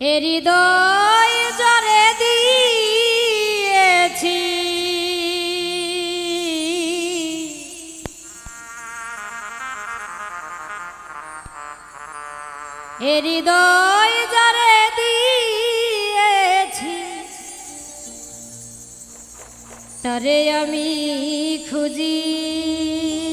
হৃদয় জরে দিয়েছি। হৃদয় জরে দিয়েছি। তরে আমি খুঁজি।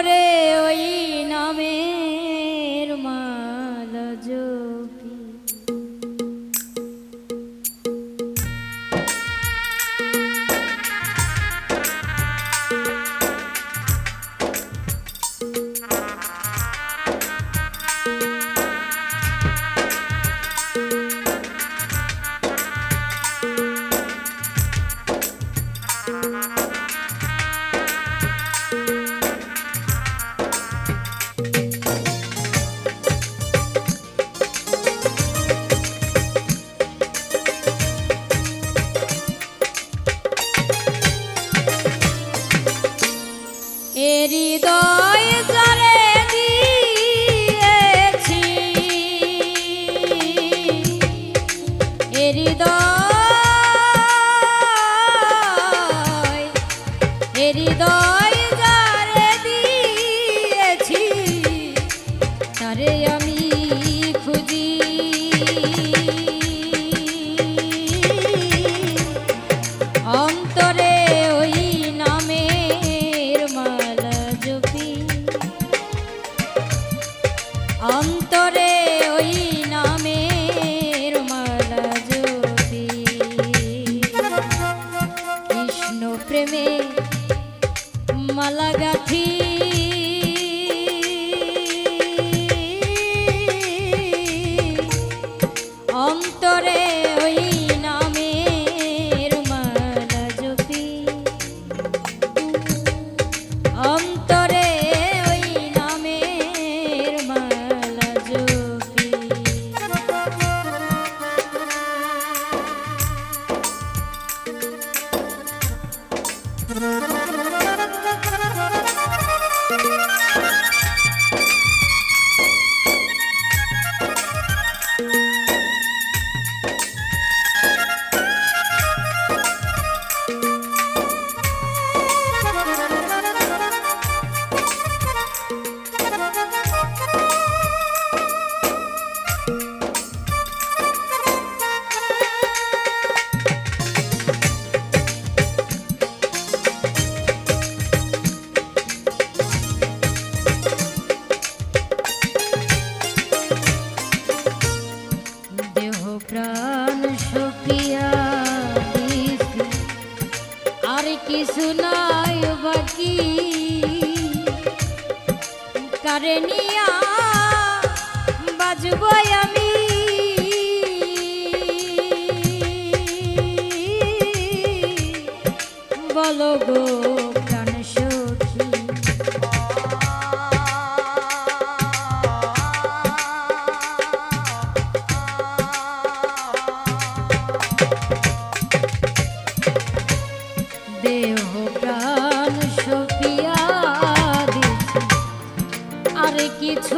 রে ওই নামে হৃদয়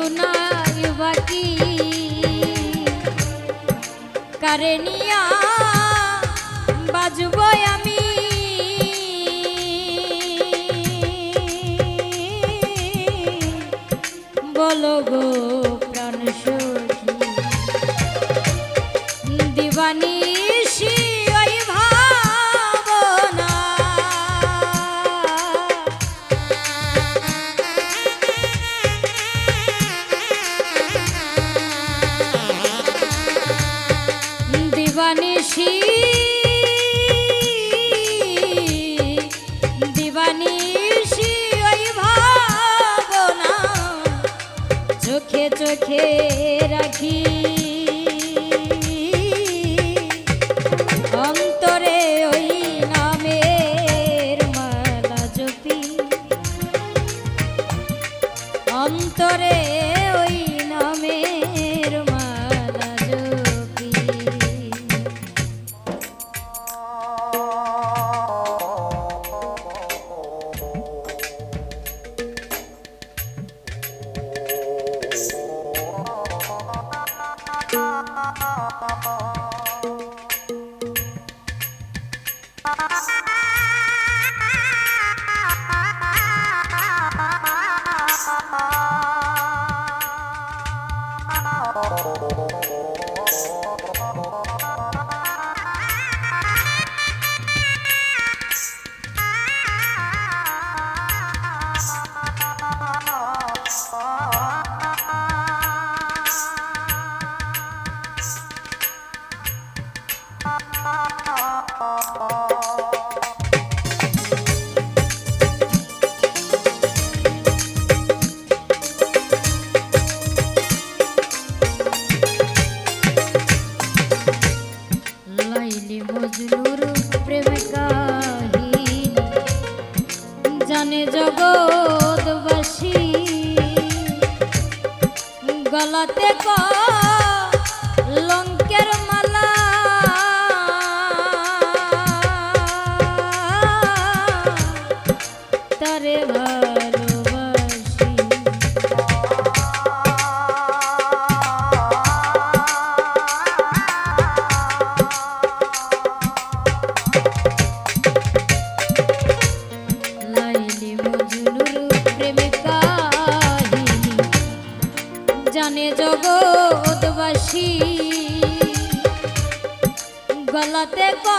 সোনা চোখে চোখে রাখি। জানে জগৎবাসী গলাতে পা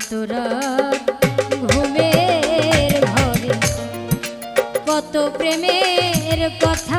কত রাত ঘুমের ঘরে। কত প্রেমের কথা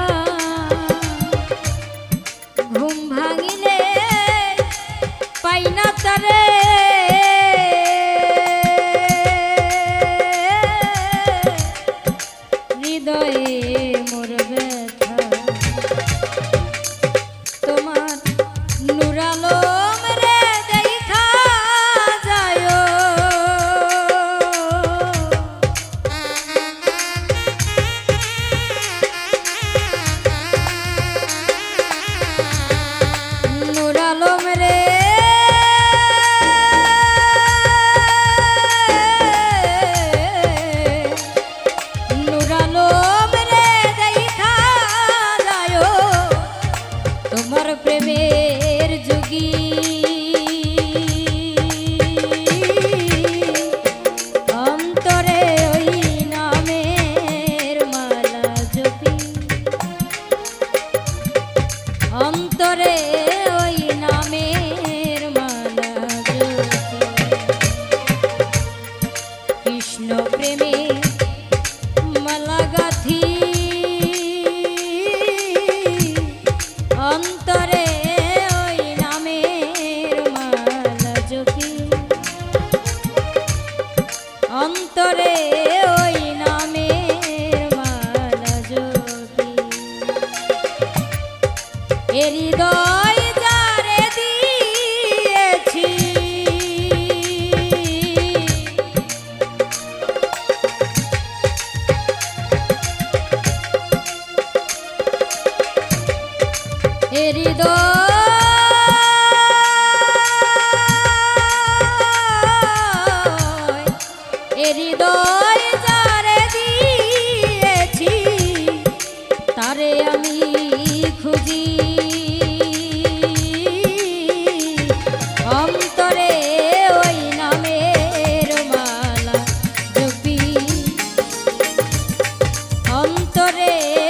ভিতরে